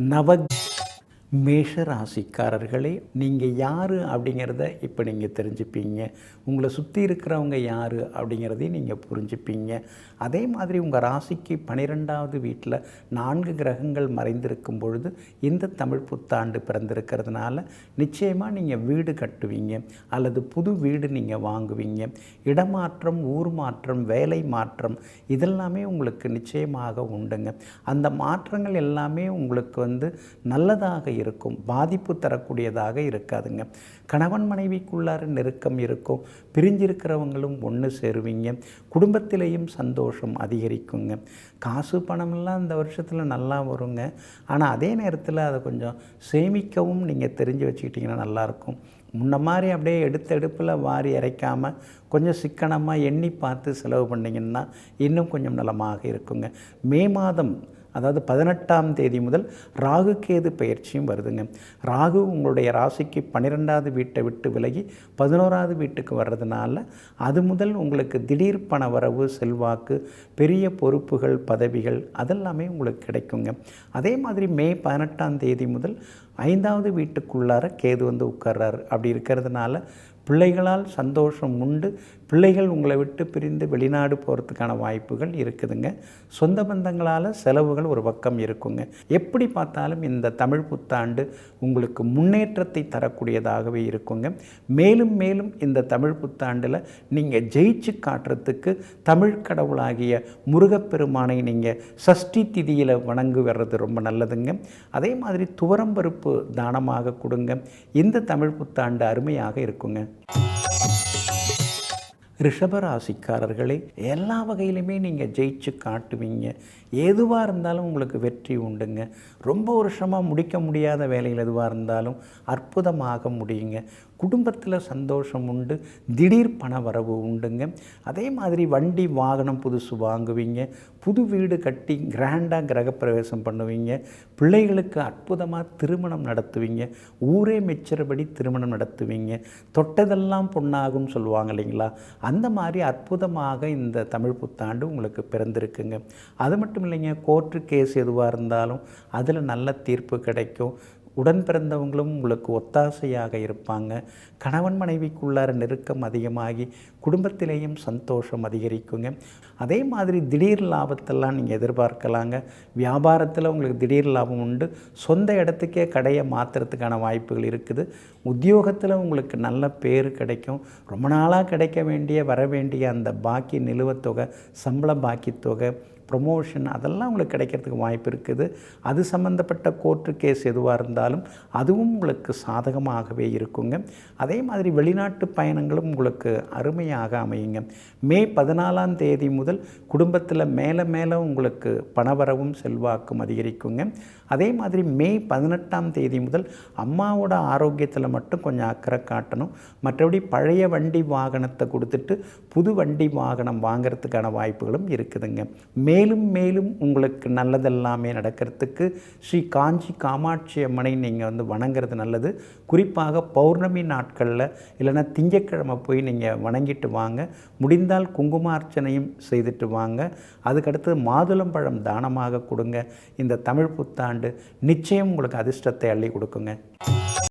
नवज्ञ மேஷ ராசிக்காரர்களே நீங்கள் யார் அப்படிங்கிறத இப்போ நீங்கள் தெரிஞ்சுப்பீங்க. உங்களை சுற்றி இருக்கிறவங்க யார் அப்படிங்கிறதையும் நீங்கள் புரிஞ்சுப்பீங்க. அதே மாதிரி உங்கள் ராசிக்கு பன்னிரெண்டாவது வீட்டில் நான்கு கிரகங்கள் மறைந்திருக்கும் பொழுது இந்த தமிழ் புத்தாண்டு பிறந்திருக்கிறதுனால நிச்சயமாக நீங்கள் வீடு கட்டுவீங்க. அல்லது புது வீடு நீங்கள் வாங்குவீங்க. இடமாற்றம் ஊர் மாற்றம் வேலை மாற்றம் இதெல்லாமே உங்களுக்கு நிச்சயமாக உண்டுங்க. அந்த மாற்றங்கள் எல்லாமே உங்களுக்கு வந்து நல்லதாக இருக்கும். பாதிப்பு தரக்கூடியதாக இருக்காதுங்க. கணவன் மனைவிக்குள்ளார நெருக்கம் இருக்கும். பிரிஞ்சிருக்கிறவங்களும் ஒன்று சேருவீங்க. குடும்பத்திலேயும் சந்தோஷம் அதிகரிக்குங்க. காசு பணமெல்லாம் இந்த வருஷத்தில் நல்லா வருங்க. ஆனால் அதே நேரத்தில் அதை கொஞ்சம் சேமிக்கவும் நீங்கள் தெரிஞ்சு வச்சுக்கிட்டிங்கன்னா நல்லாயிருக்கும். முன்ன மாதிரி அப்படியே எடுத்த எடுப்பில் வாரி இறைக்காமல் கொஞ்சம் சிக்கனமாக எண்ணி பார்த்து செலவு பண்ணிங்கன்னா இன்னும் கொஞ்சம் நலமாக இருக்குங்க. மே மாதம் அதாவது பதினெட்டாம் தேதி முதல் ராகு கேது பயிற்சியும் வருதுங்க. ராகு உங்களுடைய ராசிக்கு பன்னிரெண்டாவது வீட்டை விட்டு விலகி பதினோராவது வீட்டுக்கு வர்றதுனால அது முதல் உங்களுக்கு திடீர் பண வரவு செல்வாக்கு பெரிய பொறுப்புகள் பதவிகள் அதெல்லாமே உங்களுக்கு கிடைக்குங்க. அதே மாதிரி மே பதினெட்டாம் தேதி முதல் ஐந்தாவது வீட்டுக்குள்ளார கேது வந்து உட்கார்றாரு. அப்படி இருக்கிறதுனால பிள்ளைகளால் சந்தோஷம் உண்டு. பிள்ளைகள் உங்களை விட்டு பிரிந்து வெளிநாடு போகிறதுக்கான வாய்ப்புகள் இருக்குதுங்க. சொந்த பந்தங்களால் செலவுகள் ஒரு பக்கம் இருக்குங்க. எப்படி பார்த்தாலும் இந்த தமிழ் புத்தாண்டு உங்களுக்கு முன்னேற்றத்தை தரக்கூடியதாகவே இருக்குங்க. மேலும் மேலும் இந்த தமிழ் புத்தாண்டில் நீங்கள் ஜெயிச்சு காட்டுறதுக்கு தமிழ் கடவுளாகிய முருகப்பெருமானை நீங்கள் சஷ்டி திதியில் வணங்கு வர்றது ரொம்ப நல்லதுங்க. அதே மாதிரி துவரம்பருப்பு தானமாக கொடுங்க. இந்த தமிழ் புத்தாண்டு அருமையாக இருக்குங்க. ரிஷபராசிக்காரர்களே எல்லா வகையிலுமே நீங்கள் ஜெயிச்சு காட்டுவீங்க. எதுவாக இருந்தாலும் உங்களுக்கு வெற்றி உண்டுங்க. ரொம்ப வருஷமாக முடிக்க முடியாத வேலையில் எதுவாக இருந்தாலும் அற்புதமாக முடியுங்க. குடும்பத்தில் சந்தோஷம் உண்டு திடீர் பண வரவு உண்டுங்க. அதே மாதிரி வண்டி வாகனம் புதுசு வாங்குவீங்க புது வீடு கட்டி கிராண்டாக கிரகப்பிரவேசம் பண்ணுவீங்க பிள்ளைகளுக்கு அற்புதமாக திருமணம் நடத்துவீங்க ஊரே மெச்சுறபடி திருமணம் நடத்துவீங்க தொட்டதெல்லாம் பொண்ணாகும்னு சொல்லுவாங்க இல்லைங்களா? அந்த மாதிரி அற்புதமாக இந்த தமிழ் புத்தாண்டு உங்களுக்கு பிறந்திருக்குங்க. அது மட்டும் இல்லைங்க கோர்ட்டு கேஸ் எதுவாக இருந்தாலும் அதில் நல்ல தீர்ப்பு கிடைக்கும். உடன் பிறந்தவங்களும் உங்களுக்கு ஒத்தாசையாக இருப்பாங்க. கணவன் மனைவிக்குள்ளார நெருக்கம் அதிகமாகி குடும்பத்திலேயும் சந்தோஷம் அதிகரிக்குங்க. அதே மாதிரி திடீர் லாபத்தெல்லாம் நீங்கள் எதிர்பார்க்கலாங்க. வியாபாரத்தில் உங்களுக்கு திடீர் லாபம் உண்டு. சொந்த இடத்துக்கே கடையை மாற்றுறதுக்கான வாய்ப்புகள் இருக்குது. உத்தியோகத்தில் உங்களுக்கு நல்ல பேர் கிடைக்கும். ரொம்ப நாளாக கிடைக்க வேண்டிய வர வேண்டிய அந்த பாக்கி நிலுவத்தொகை சம்பள பாக்கி தொகை ப்ரொமோஷன் அதெல்லாம் உங்களுக்கு கிடைக்கிறதுக்கு வாய்ப்பு இருக்குது. அது சம்மந்தப்பட்ட கோர்ட்டு கேஸ் எதுவாக இருந்தாலும் அதுவும் உங்களுக்கு சாதகமாகவே இருக்குங்க. அதே மாதிரி வெளிநாட்டு பயணங்களும் உங்களுக்கு அருமையாக அமையுங்க. மே பதினாலாம் தேதி முதல் குடும்பத்தில் மேலே மேலே உங்களுக்கு பணவரவும் செல்வாக்கும் அதிகரிக்குங்க. அதே மாதிரி மே பதினெட்டாம் தேதி முதல் அம்மாவோட ஆரோக்கியத்தில் மட்டும் கொஞ்சம் அக்கறை காட்டணும். மற்றபடி பழைய வண்டி வாகனத்தை கொடுத்துட்டு புது வண்டி வாகனம் வாங்கிறதுக்கான வாய்ப்புகளும் இருக்குதுங்க. மே மேலும் மேலும் உங்களுக்கு நல்லதெல்லாமே நடக்கிறதுக்கு ஸ்ரீ காஞ்சி காமாட்சி அம்மனை நீங்கள் வந்து வணங்குறது நல்லது. குறிப்பாக பௌர்ணமி நாட்களில் இல்லைன்னா திங்கக்கிழமை போய் நீங்கள் வணங்கிட்டு வாங்க. முடிந்தால் குங்குமார்ச்சனையும் செய்துட்டு வாங்க. அதுக்கடுத்து மாதுளம்பழம் தானமாக கொடுங்க. இந்த தமிழ் புத்தாண்டு நிச்சயம் உங்களுக்கு அதிர்ஷ்டத்தை அள்ளி கொடுக்குங்க.